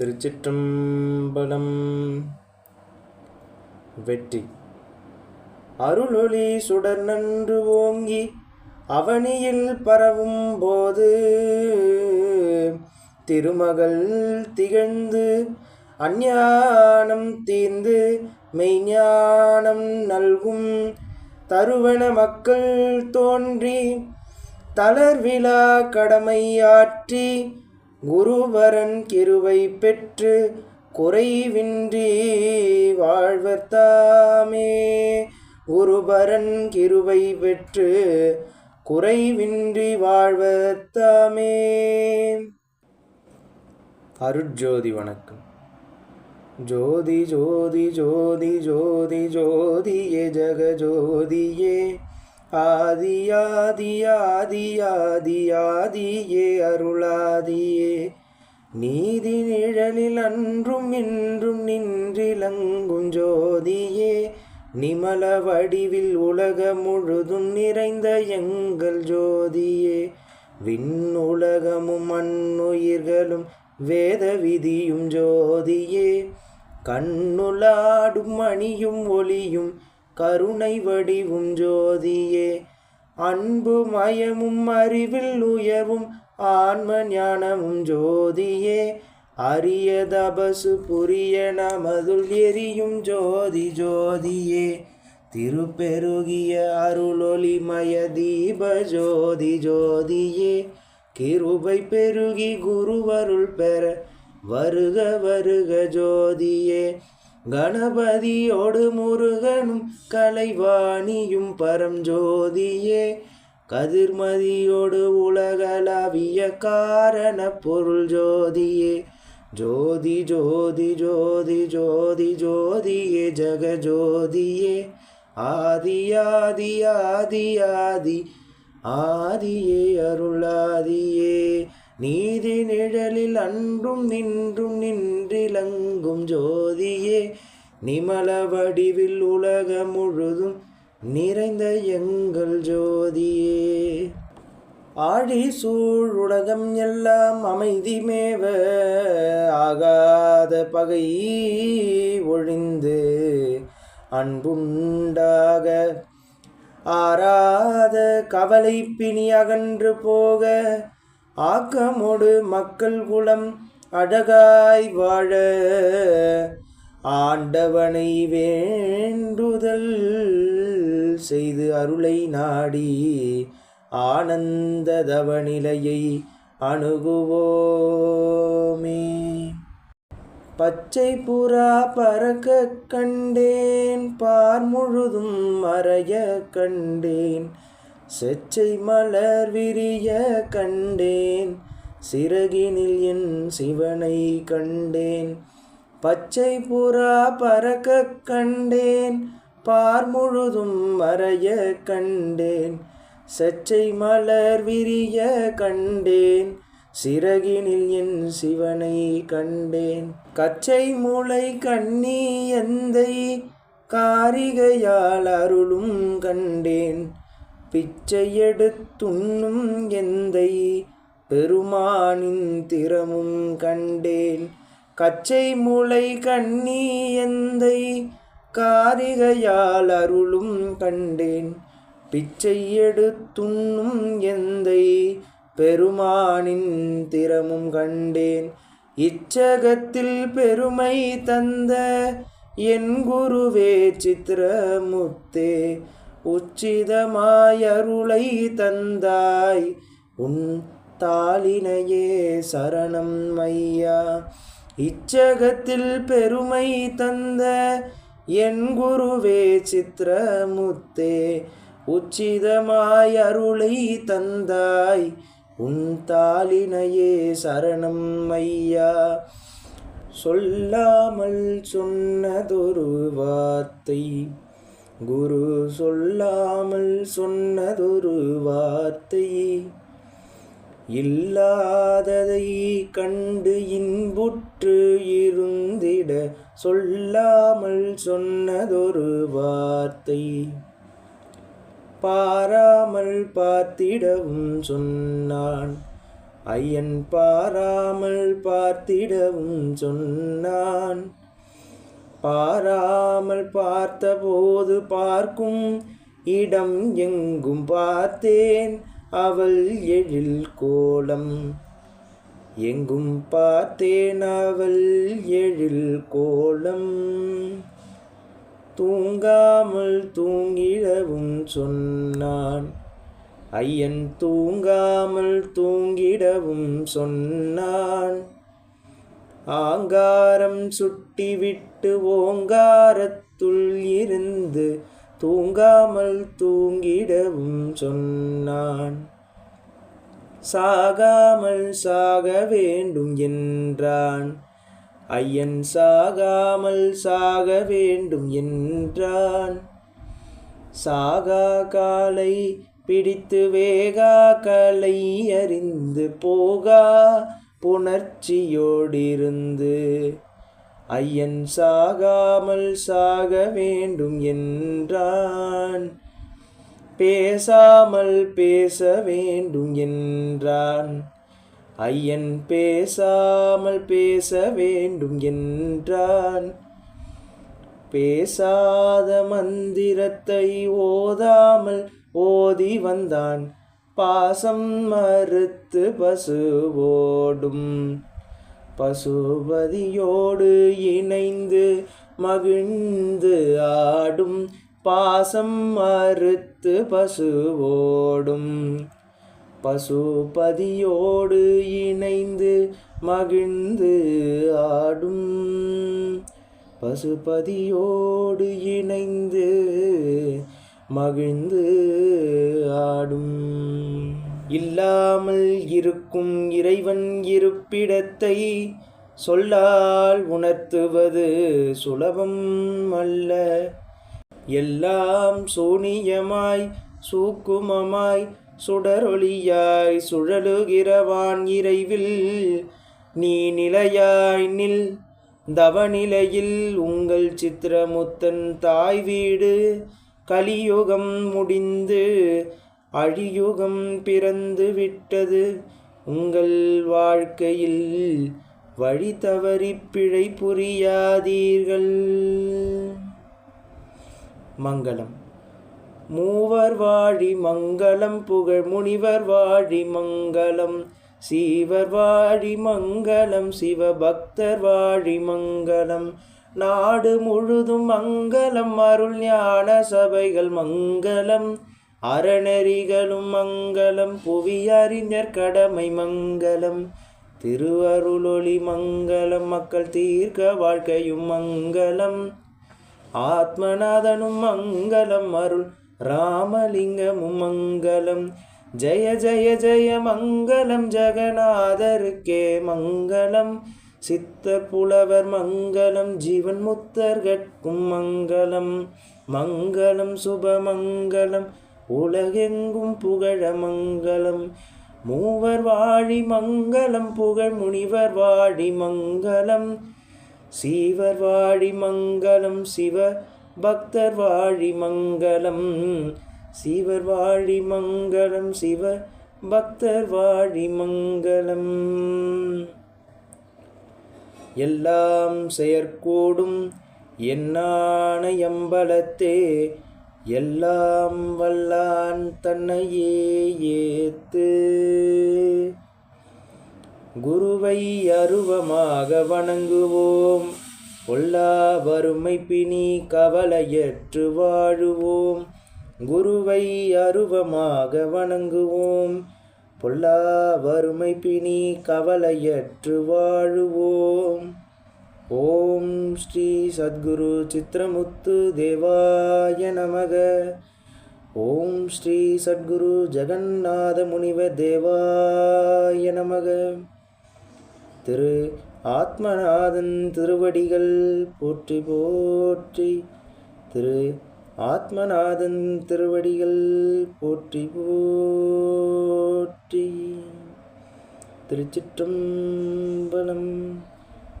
திருச்சிற்றம்பலம். வெற்றி. அருளொளி சுடர் நன்று ஓங்கி அவனியில் பரவும் போது திருமகள் திகழ்ந்து அஞ்ஞானம் தீர்ந்து மெய்ஞானம் நல்கும் தருவன மக்கள் தோன்றி தளர்விழா கடமையாற்றி குருவரன் கிருவை பெற்று குறைவின்றி வாழ்வர்த்தாமே குருபரன் கிருவை பெற்று குறைவின்றி வாழ்வர்த்தாமே அருட்ஜோதி வணக்கம். ஜோதி ஜோதி ஜோதி ஜோதி ஜோதியே ஜோதியே ஆதியாதியாதியாதியாதியே அருளாதியே. நீதி நிழலில் அன்றும் இன்றும் நின்றிலங்கும் ஜோதியே. நிமல வடிவில் உலக முழுதும் நிறைந்த எங்கள் ஜோதியே. விண்ணுலகமும் மண்ணுயிர்களும் வேத விதியும் ஜோதியே. கண்ணுலாடும் மணியும் ஒளியும் கருணை வடிவும் ஜோதியே. அன்பு மயமும் அறிவில் உயர்வும் ஆன்ம ஞானமும் ஜோதியே. அரிய தபசு புரிய நமதுள் எரியும் ஜோதி ஜோதியே. திருப்பெருகிய அருளொளிமய தீப ஜோதி ஜோதியே. கிருபை பெருகி குருவருள் பெற வருக வருக ஜோதியே. கணபதியோடு முருகனும் கலைவாணியும் பரஞ்சோதியே. கதிர்மதியோடு உலகளாவிய காரண பொருள் ஜோதியே. ஜோதி ஜோதி ஜோதி ஜோதி ஜோதியே ஜகஜோதியே. ஆதி ஆதி ஆதி ஆதி ஆதியே அருளாதியே. நீதி நிழலில் அன்றும் நின்றும் நின்றிலங்கும் ஜோதியே. நிமல வடிவில் உலகம் முழுதும் நிறைந்த எங்கள் ஜோதியே. ஆழி சூழ் உலகம் எல்லாம் அமைதி மேவ ஆகாத பகை ஒழிந்து அன்புண்டாக. ஆறாத கவலை பிணி அகன்று போக ஆக்கமோடு மக்கள் குலம் அழகாய் வாழ. ஆண்டவனை வேண்டுதல் செய்து அருளை நாடி ஆனந்த தவநிலையை அணுகுவோமே. பச்சை புறா பறக்க கண்டேன் பார் முழுதும் மறைய கண்டேன் செச்சை மலர் விரிய கண்டேன் சிறகினில் என் சிவனை கண்டேன். பச்சை புறா பறக்க கண்டேன் பார் முழுதும் மறைய கண்டேன். சச்சை மலர் விரிய கண்டேன் சிறகினில் என் சிவனை கண்டேன். கச்சை மூளை கண்ணி எந்தை காரிகையால் அருளும் கண்டேன். பிச்சை எடுத்துண்ணும் எந்தை பெருமானின் திறமும் கண்டேன். கச்சை முளை கண்ணி எந்தை காரிகையால் அருளும் கண்டேன். பிச்சை எடுத்துண்ணும் எந்தை பெருமானின் திறமும் கண்டேன். இச்சகத்தில் பெருமை தந்த என் குருவே சித்திரமுத்தே உச்சிதமாயருளை தந்தாய். உன் தாளினையே சரணம் ஐயா. இச்சகத்தில் பெருமை தந்த என் குருவே சித்திரமுத்தே உச்சிதமாய் அருளை தந்தாய். உன் தாளினையே சரணம் ஐயா. சொல்லாமல் சொன்னதொரு வார்த்தை. குரு சொல்லாமல் சொன்னதொரு வார்த்தை. இல்லாததை கண்டு இன்புட் இருந்திட சொல்லாமல் சொன்னதொரு வார்த்தை. பாராமல் பார்த்திடவும் சொன்னான். ஐயன் பாராமல் பார்த்திடவும் சொன்னான். பாராமல் பார்த்தபோது பார்க்கும் இடம் எங்கும் பார்த்தேன். அவள் எழில் கோலம் எங்கும் பார்த்தேன் அவள் எழில் கோலம். தூங்காமல் தூங்கிடவும் சொன்னான். ஐயன் தூங்காமல் தூங்கிடவும் சொன்னான். ஆங்காரம் சுட்டிவிட்டு ஓங்காரத்துள் இருந்து தூங்காமல் தூங்கிடவும் சொன்னான். சாகாமல் சாக வேண்டும் என்றான். ஐயன் சாகாமல் சாக வேண்டும் என்றான். சாகா காலை பிடித்து வேகா கலை அறிந்து போகா புணர்ச்சியோடிருந்து. ஐயன் சாகாமல் சாக வேண்டும் என்றான். பேசாமல் பேச வேண்டும் என்றான். ஐயன் பேசாமல் பேச வேண்டும் என்றான். பேசாத மந்திரத்தை ஓதாமல் ஓதி வந்தான். பாசம் மறுத்து பசுவோடும். பசுபதியோடு இணைந்து மகிழ்ந்து ஆடும். பாசம் மறுத்து பசுவோடும். பசுபதியோடு இணைந்து மகிழ்ந்து ஆடும். பசுபதியோடு இணைந்து மகிழ்ந்து ஆடும். இல்லாமல் இருக்கும் இறைவன் இருப்பிடத்தை சொல்லால் உணர்த்துவது சுலபம் அல்ல. எல்லாம் சூனியமாய் சூக்குமமாய் சுடரொளியாய் சுழலுகிறவான் இறைவில். நீ நிலையாய் நில் தவநிலையில் உங்கள் சித்திரமுத்தன் தாய் வீடு. கலியுகம் முடிந்து அழியுகம் பிறந்து விட்டது உங்கள் வாழ்க்கையில் வழி தவறி பிழை புரியாதீர்கள். மங்களம். மூவர் வாழி மங்களம் புகழ் முனிவர் வாழி மங்களம். சீவர் வாழி மங்களம் சிவபக்தர் வாழி மங்களம். நாடு முழுதும் மங்களம் அருள் ஞான சபைகள் மங்களம். அறநெறிகளும் மங்களம் புவி அறிஞர் கடமை மங்களம். திருவருளொளி மங்களம் மக்கள் தீர்க்க வாழ்க்கையும் மங்களம். ஆத்மநாதனும் மங்களம் அருள் ராமலிங்கமும் மங்களம். ஜெய ஜெய ஜெய மங்களம் ஜெகநாதருக்கே மங்களம். சித்த புலவர் மங்களம் ஜீவன் முத்தர்கட்கும் மங்களம். மங்களம் சுபமங்கலம் உலகெங்கும் புகழ மங்களம். மூவர் வாழி மங்களம் புகழ் முனிவர் வாழி மங்களம். சீவர் வாழி மங்களம் சிவ பக்தர் வாழி மங்களம். சீவர் வாழி மங்களம் சிவ பக்தர் வாழி மங்களம். எல்லாம் செயற்கூடும் என்னான எம்பலத்தே எல்லாம் வல்லான் தன்னையே ஏத்து. குருவை அருவமாக வணங்குவோம். பொல்லா வறுமை பிணி கவலையற்று வாழுவோம். குருவை அருவமாக வணங்குவோம். பொல்லா வறுமை பிணி கவலையற்று வாழுவோம். ஓம் ஸ்ரீ சத்குரு சித்திரமுத்து தேவாய நமக. ஓம் ஸ்ரீ சத்குரு ஜெகநாத முனிவ தேவாய நமக. திரு ஆத்மநாதன் திருவடிகள் போற்றி போற்றி. திரு ஆத்மநாதன் திருவடிகள் போற்றி போற்றி. திருச்சிற்றம்பலம்